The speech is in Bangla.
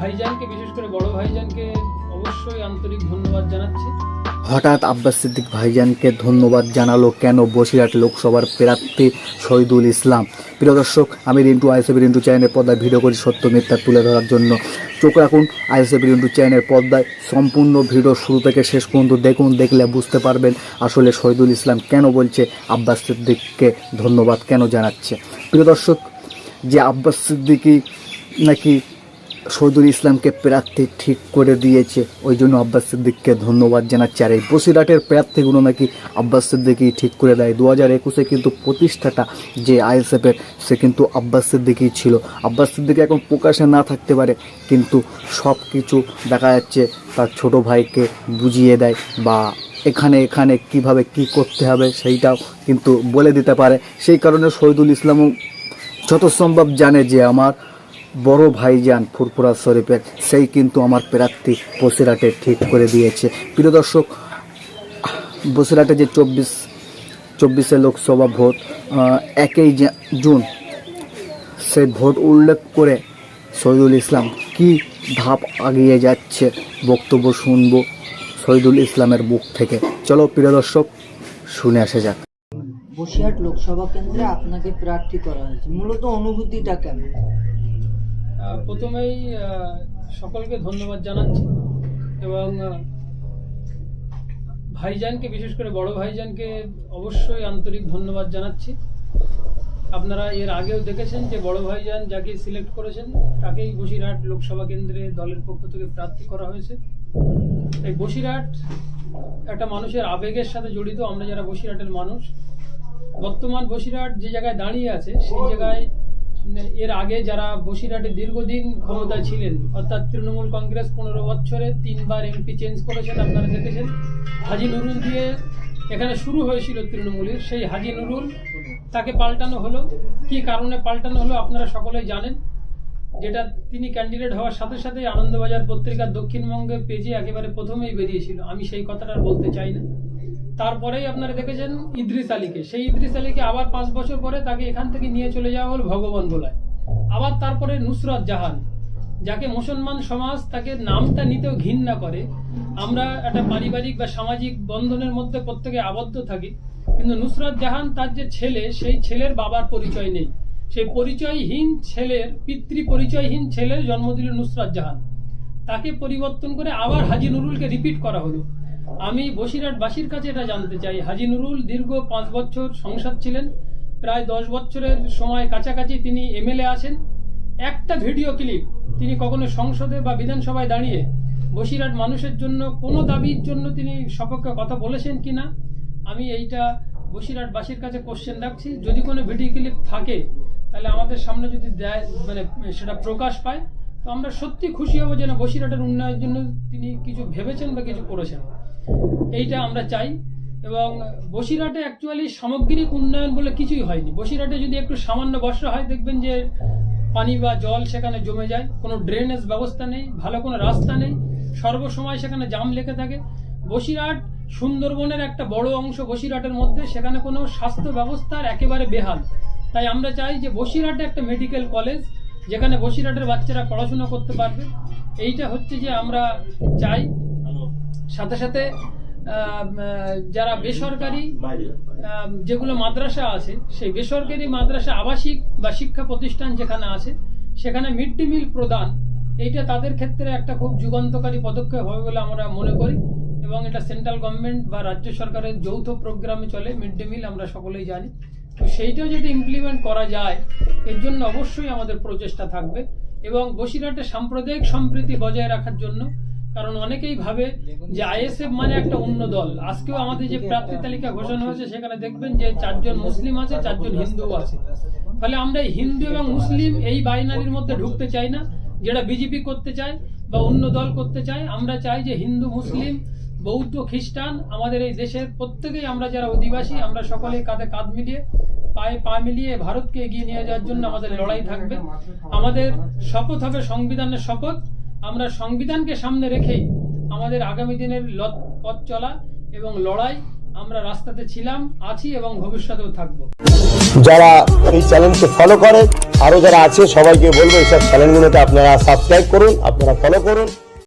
ভাইজানকে, বিশেষ করে বড় ভাইজানকে অবশ্যই আন্তরিক ধন্যবাদ জানাচ্ছি। হঠাৎ আব্বাস সিদ্দিক ভাইজানকে ধন্যবাদ জানালো কেন বসিরহাট লোকসভার প্রার্থী শহীদুল ইসলাম? প্রিয় দর্শক, আমি রিন্টু, আইএসএফ রিন্টু চ্যানেলের পর্দায় ভিডিও করি সত্য মিথ্যা তুলে ধরার জন্য। চোখ রাখুন, আইএসএফ রিন্টু চ্যানেলের পর্দায় সম্পূর্ণ ভিডিও শুরু থেকে শেষ পর্যন্ত দেখুন, দেখলে বুঝতে পারবেন আসলে শহীদুল ইসলাম কেন বলছে আব্বাস সিদ্দিককে ধন্যবাদ কেন জানাচ্ছে। প্রিয় দর্শক, যে আব্বাস সিদ্দিকি নাকি শহীদুল ইসলামকে প্রার্থী ঠিক করে দিয়েছে। ওই জন্য আব্বাস সিদ্দিককে ধন্যবাদ জানাচ্ছে। আর এই বসিরহাটের প্রার্থীগুলো নাকি আব্বাস সিদ্দিকই ঠিক করে দেয়। দু হাজার একুশে কিন্তু প্রতিষ্ঠাটা যে আইএসএফের, সে কিন্তু আব্বাস সিদ্দিকই ছিল। আব্বাস সিদ্দিকি এখন প্রকাশে না থাকতে পারে, কিন্তু সব কিছু দেখা যাচ্ছে তার ছোট ভাইকে বুঝিয়ে দেয় বা এখানে এখানে কীভাবে কি করতে হবে সেইটাও কিন্তু বলে দিতে পারে। সেই কারণে শহীদুল ইসলামও যত সম্ভব জানে যে আমার বড় ভাইজান ফুরফুরা শরীফের, সেই কিন্তু আমার প্রার্থী বসিরহাটে ঠিক করে দিয়েছে। প্রিয় দর্শক, বসিরহাটে যে চব্বিশ, চব্বিশে লোকসভা ভোট একই জুন সেই ভোট উল্লেখ করে শহীদুল ইসলাম কি ধাপ আগিয়ে যাচ্ছে বক্তব্য শুনব শহীদুল ইসলামের বুক থেকে। চলো প্রিয় দর্শক, শুনে আসা যাক। বসিরহাট লোকসভা কেন্দ্রে আপনাকে প্রার্থী করা হয়েছে। মূলত অনুভূতিটা কেমন? প্রথমেই সকলকে ধন্যবাদ জানাচ্ছি এবং ভাইজানকে, বিশেষ করে বড় ভাইজানকে অবশ্যই আন্তরিক ধন্যবাদ জানাচ্ছি। আপনারা এর আগেও দেখেছেন যে বড় ভাইজান যাকে সিলেক্ট করেছেন, তাকেই বসিরহাট লোকসভা কেন্দ্রে দলের পক্ষ থেকে প্রার্থী করা হয়েছে। এই বসিরহাট একটা মানুষের আবেগের সাথে জড়িত, আমরা যারা বসিরহাটের মানুষ, বর্তমান বসিরহাট যে জায়গায় দাঁড়িয়ে আছে, সেই জায়গায় এর আগে যারা বসিরহাটে দীর্ঘদিন ক্ষমতা ছিলেন, অর্থাৎ তৃণমূল কংগ্রেস পনেরো বছরে তিনবার এমপি চেঞ্জ করেছেন আপনারা দেখেছেন। হাজি নুরুল দিয়ে এখানে শুরু হয়েছিল তৃণমূলের, সেই হাজি নুরুল তাকে পাল্টানো হলো। কি কারণে পাল্টানো হলো আপনারা সকলেই জানেন। যেটা তিনি ক্যান্ডিডেট হওয়ার সাথে সাথে আনন্দবাজার পত্রিকার দক্ষিণবঙ্গে পেজে একেবারে প্রথমেই বেরিয়েছিল। আমি সেই কথাটা বলতে চাই না। তারপরেই আপনারা দেখেছেন ইদ্রিস আলীকে। সেই ইদ্রিস আলীকে আবার পাঁচ বছর পরে তাকে এখান থেকে নিয়ে চলে যাওয়া হলো ভগবান গোলায় আবার তারপরে নুসরত জাহান, যাকে মুসলমান সমাজ তাকে নামটা নিতেও ঘৃণা করে। আমরা একটা পারিবারিক বা সামাজিক বন্ধনের মধ্যে প্রত্যেকে আবদ্ধ থাকি। কিন্তু নুসরত জাহান তার যে ছেলে, সেই ছেলের বাবার পরিচয় নেই। সেই পরিচয়হীন ছেলের, পিতৃ পরিচয়হীন ছেলের জন্ম দিল নুসরাত জাহান। তাকে পরিবর্তন করে আবার হাজি নুরুলকে রিপিট করা হলো। আমি বসিরহাটবাসীর কাছে এটা জানতে চাই। হাজি নুরুল দীর্ঘ পাঁচ বছর সংসদ ছিলেন। প্রায় দশ বছরের সময় কাছাকাছি তিনি এমএলএ আছেন। একটা ভিডিও ক্লিপ, তিনি কখনো সংসদে বা বিধানসভায় দাঁড়িয়ে বসিরহাট মানুষের জন্য কোনো দাবির জন্য তিনি সপক্ষে কথা বলেছেন কিনা, আমি এইটা বসিরহাটবাসীর কাছে কোশ্চেন রাখছি। যদি কোনো ভিডিও ক্লিপ থাকে, তাহলে আমাদের সামনে যদি দেয় মানে সেটা প্রকাশ পায়, তো আমরা সত্যি খুশি হব যে না বসিরহাটের উন্নয়নের জন্য তিনি কিছু ভেবেছেন বা কিছু করেছেন। এইটা আমরা চাই। এবং বসিরহাটে অ্যাকচুয়ালি সামগ্রিক উন্নয়ন বলে কিছুই হয়নি। বসিরহাটে যদি একটু সামান্য বর্ষা হয়, দেখবেন যে পানি বা জল সেখানে জমে যায়। কোনো ড্রেনেজ ব্যবস্থা নেই, ভালো কোনো রাস্তা নেই। সর্বসময় সেখানে জাম লেগে থাকে। বসিরহাট সুন্দরবনের একটা বড় অংশ বসিরহাটের মধ্যে, সেখানে কোনো স্বাস্থ্য ব্যবস্থার একেবারে বেহাল। তাই আমরা চাই যে বসিরহাটে একটা মেডিকেল কলেজ যেখানে বসিরহাটের বাচ্চারা পড়াশোনা করতে পারবে। এইটা হচ্ছে যে আমরা চাই। সাথে সাথে যারা বেসরকারি যেগুলো মাদ্রাসা আছে, সেই বেসরকারি মাদ্রাসা আবাসিক বা শিক্ষা প্রতিষ্ঠান যেখানে আছে, সেখানে মিড ডে মিল প্রদান, এইটা তাদের ক্ষেত্রে একটা খুব যুগান্তকারী পদক্ষেপ হবে বলে আমরা মনে করি। এবং এটা সেন্ট্রাল গভর্নমেন্ট বা রাজ্য সরকারের যৌথ প্রোগ্রামে চলে মিড ডে মিল আমরা সকলেই জানি। তো সেইটাও যদি ইমপ্লিমেন্ট করা যায়, এর জন্য অবশ্যই আমাদের প্রচেষ্টা থাকবে। এবং বসিরহাটে সাম্প্রদায়িক সম্প্রীতি বজায় রাখার জন্য, কারণ অনেকেই ভাবে যে আইএসএফ মানে একটা অন্য দল। আজকেও আমাদের যে প্রার্থী তালিকা ঘোষণা হয়েছে, সেখানে দেখবেন যে চারজন মুসলিম আছে, চারজন হিন্দু আছে। ফলে আমরা হিন্দু এবং মুসলিম এই বাইনারির মধ্যে ঢুকতে চাই না, যেটা বিজেপি করতে চায় বা অন্য দল করতে চায়। আমরা চাই যে হিন্দু, মুসলিম বৌদ্ধ খ্রিস্টান আমাদের এই দেশের প্রত্যেকেই আমরা যারা অধিবাসী, আমরা সকলে কাঁধে কাঁধ মিলিয়ে, পায়ে পা মিলিয়ে ভারতকে এগিয়ে নিয়ে যাওয়ার জন্য আমাদের লড়াই থাকবে। আমাদের শপথ হবে সংবিধানের শপথ। আমরা সংবিধানকে সামনে রেখেই আমাদের আগামী দিনের পথ চলা এবং লড়াই আমরা রাস্তাতে ছিলাম, আছি এবং ভবিষ্যতেও থাকব। যারা এই চ্যানেলকে ফলো করে আরও যারা আছে, সবাইকে বলব এইসব চ্যানেলগুলোতে আপনারা সাবস্ক্রাইব করুন, আপনারা ফলো করুন।